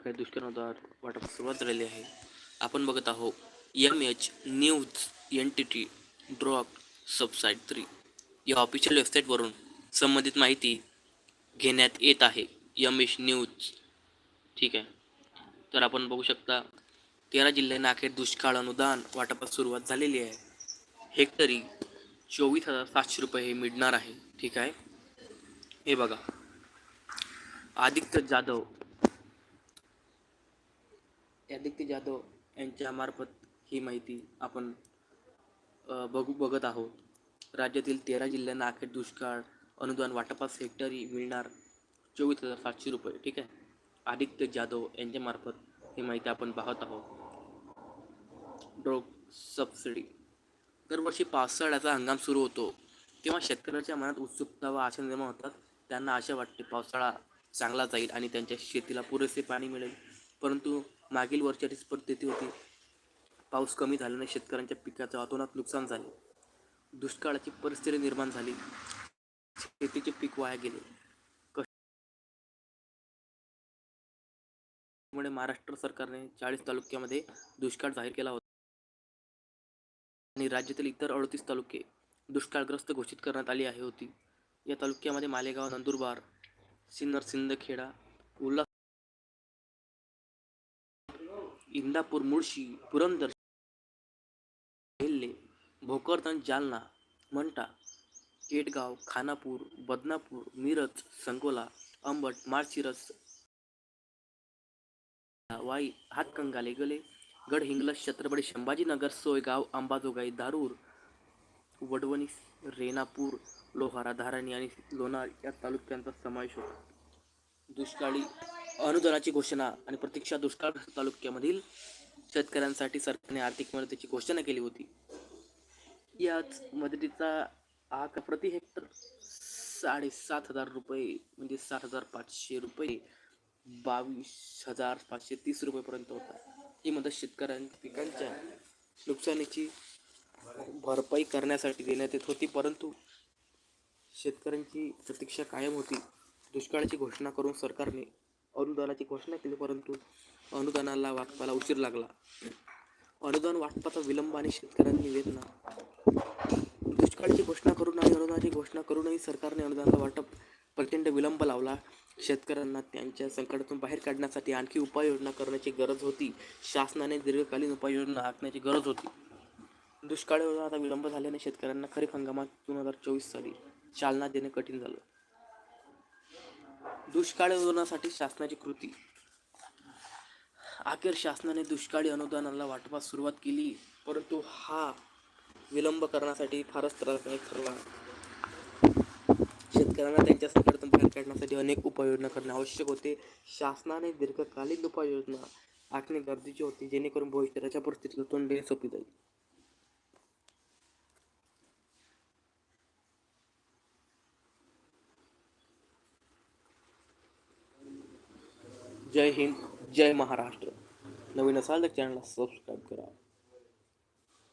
नाकाय दुष्काळानुसार वाटप सुरुवात झालेली आहे. आपण बघत आहोत M H news N T T drop subsite three या ऑफिशियल वेबसाईटवरून संबंधित माहिती घेण्यात येत आहे. एम एच न्यूज ठीक आहे. तर आपण बघू शकता तेरा जिल्ह्यांना अखेर दुष्काळ अनुदान वाटपास सुरुवात झालेली आहे. हेक्टरी चोवीस हजार सातशे रुपये हे मिळणार आहे. ठीक आहे. हे बघा. आदित्य जाधव आदित्य जाधव यांच्यामार्फत ही माहिती आपण बघू बघत आहोत. राज्यातील तेरा जिल्ह्यांना अखेर दुष्काळ अनुदान वाटपास हेक्टरी मिळणार चोवीस हजार सातशे रुपये ठीक आहे? आदित्य जाधव यांच्यामार्फत ही माहिती आपण पाहत आहोत. ड्रोग सबसिडी. दरवर्षी पावसाळ्याचा हंगाम सुरू होतो. तेव्हा शेतकऱ्याच्या मनात उत्सुकता व आशा निर्माण होतात. त्यांना आशा वाटते पावसाळा चांगला जाईल आणि त्यांच्या शेतीला पुरेसे पाणी मिळेल. परंतु मागील वर्षाची स्पर्धेती होती. पाऊस कमी झाल्याने शेतकऱ्यांच्या पिकाचं अतोनात नुकसान झाले. दुष्काळाची परिस्थिती निर्माण झाली. शेतीचे पीक वाया गेले. त्यामुळे महाराष्ट्र सरकारने चाळीस तालुक्यामध्ये दुष्काळ जाहीर केला होता. आणि राज्यातील इतर अडतीस तालुके दुष्काळग्रस्त घोषित करण्यात आली आहे होती. या तालुक्यामध्ये मालेगाव नंदुरबार सिन्नर सिंदखेडा उल्हास इंदापूर मुळशी पुरंदर भोकरदन जालना मंठा केटगाव खानापूर बदनापूर मिरज संगोला अंबट माळशिरस वाई हातकंगाले गले गडहिंग्लज छत्रपती संभाजीनगर सोयगाव अंबाजोगाई दारूर वडवणी रेणापूर लोहारा धाराणी आणि लोणार या तालुक्यांचा समावेश होता. दुष्काळी अनुदानाची घोषणा आणि प्रतीक्षा दुष्काळ तालुक्यामधील शेतकऱ्यांसाठी सरकारने आर्थिक मदतीची घोषणा केली होती. याच मदतीचा आकार प्रति हेक्टर साडेसात हजार रुपये म्हणजे सात हजार पाचशे रुपये बावीस हजार पाचशे तीस रुपयेपर्यंत होता. ही मदत शेतकऱ्यांच्या पिकांच्या नुकसानीची भरपाई करण्यासाठी देण्यात येत होती परंतु शेतकऱ्यांची प्रतीक्षा कायम होती. दुष्काळाची घोषणा करून सरकारने अनुदानाची घोषणा केली परंतु अनुदानाला वाटपाला उशीर लागला. अनुदान वाटपाचा विलंब आणि शेतकऱ्यांनी वेदना. दुष्काळाची घोषणा करून आणि अनुदानाची घोषणा करूनही सरकारने अनुदानाला वाटप प्रचंड विलंब लावला. शेतकऱ्यांना त्यांच्या संकटातून बाहेर काढण्यासाठी आणखी उपाययोजना करण्याची गरज होती. शासनाने दीर्घकालीन उपाययोजना आखण्याची गरज होती. दुष्काळ आता विलंब झाल्याने शेतकऱ्यांना खरीप हंगामात दोन हजार चोवीस साली चालना देणे कठीण झालं. दुष्काळ अनुदानासाठी शासनाची कृती. अखेर शासनाने दुष्काळी अनुदानाला वाटपास सुरुवात केली परंतु हा विलंब करण्यासाठी फारच त्रासदायक ठरला. शेतकऱ्यांना त्यांच्या संकटातून बाहेर काढण्यासाठी अनेक उपाययोजना करणे आवश्यक होते. शासनाने दीर्घकालीन उपाययोजना आखणे गरजेचे होते जेणेकरून भविष्याच्या परिस्थितीला तोंड देणे सोपी जाईल. जय हिंद जय महाराष्ट्र. नवीन असाल तर चॅनलला सबस्क्राईब करा.